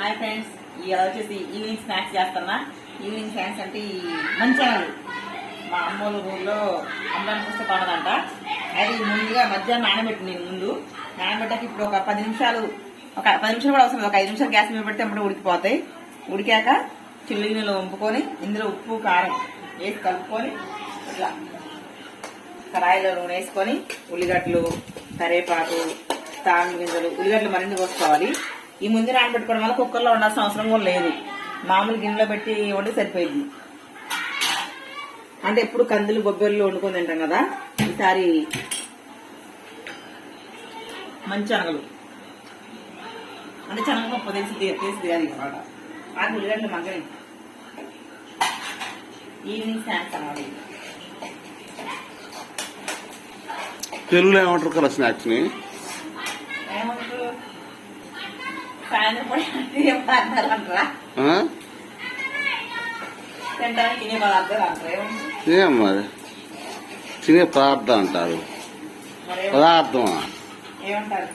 Hi friends ఇవాళ వచ్చేసి evening snacks చేస్తున్నా ఈవినింగ్ స్నాక్స్ అంటే ఈ మంచాలు. మా అమ్మోళ్ళ ఊర్లో అమ్మాయిని పుస్తక పండదంట అది ముందుగా మధ్యాహ్నం నానబెట్టి నేను ముందు. నానబెట్టాక ఇప్పుడు ఒక పది నిమిషాలు ఒక పది నిమిషాలు కూడా అవసరం ఒక ఐదు నిమిషాలు గ్యాస్ మీద పెడితే అప్పుడు ఉడికిపోతాయి. ఉడికాక చిల్లి నీళ్ళు వంపుకొని ఇందులో ఉప్పు కారం వేసి కలుపుకొని ఇట్లా కడాయిలో నూనె వేసుకొని ఉల్లిగడ్డలు కరేపాకు తాంగు గింజలు ఉల్లిగడ్డలు మరింత పోసుకోవాలి. ఈ ముందు నానబెట్టుకోవడం వల్ల కుక్కర్లో ఉండాల్సిన అవసరం కూడా లేదు. మామూలు గిన్నెలో పెట్టి వండి సరిపోయింది. అంటే ఎప్పుడు కందులు బొబ్బర్లు వండుకొని తింటాం కదా ఈసారి మంచి అనగలు అంటే శనగపప్పు తెలిసి తీసి తీయాలి అనమాట ఆ ఉల్లిగడ్డలు మగ్గని ఈవినింగ్ స్నాక్స్ అన్నమాట తెలుగులో ఏమంటారు కదా స్నాక్స్ని ని ఏమంటారు? సాయంత్రం పూట తినే పదార్థాలు అంటారా ఆ? తింటానికి తినే పదార్థాలు అంటారు ఏమంటారు? ఏం మరి? తినే పదార్థం అంటారు. మరి ఏమంటారు? పదార్థం ఏమంటారు?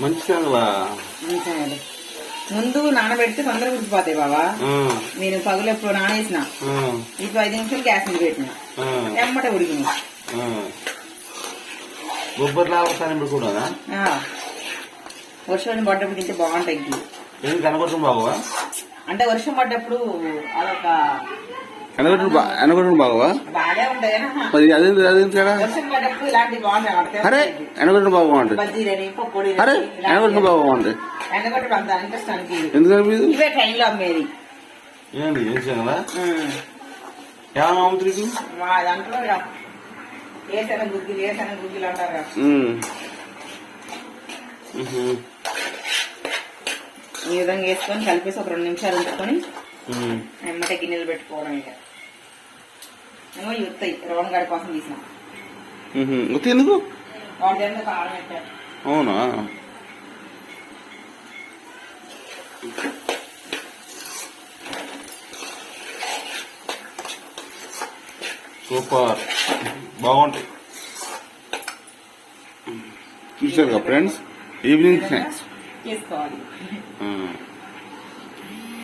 మంచి సంగలా అంతేనండి. ముందు నానబెడితే తొందరగా ఉడికిపోతాయి బాబా నేను పగులు ఎప్పుడు నానేసిన. ఇప్పుడు ఐదు నిమిషాలు గ్యాస్ మీద పెట్టిన. ఎమ్మట బొబ్బరి లాగా కూడా. వర్షం పడ్డప్పుడు తింటే బాగుంటాయి ఇడ్లీ. ఏం కనబడుతుంది బాబా అంటే వర్షం పడ్డప్పుడు అదొక కనబడుతుంది బా ఎనగొట్టు బాబా బాగా ఉంటాయి. కానీ మరి పడ్డప్పుడు ఇలాంటివి బాగుంటాయి అరే ఎనగొట్టు బాగా బాగుంటుంది అరే ఎనగొట్టు బాగా బాగుంటుంది అమ్మేది. ఏంటి ఏం. ఏమన్నా అమ్ముతుంది మా దాంట్లో గుగ్గిలు గుగ్గిలు అంటారు. ఈ విధంగా వేసుకొని కలిపేసి ఒక రెండు నిమిషాలు ఉంచుకొని ఎమ్మట గిన్నెలు పెట్టుకోవడం ఇక ఏమో ఇవి వస్తాయి రోన్ గారి కోసం తీసిన వచ్చి ఎందుకు వాటి దగ్గర కారం పెట్టారు అవునా సూపర్ బాగుంటాయి చూసారు కదా ఫ్రెండ్స్ ఈవినింగ్ స్నాక్స్ చేసుకోవాలి ఆ.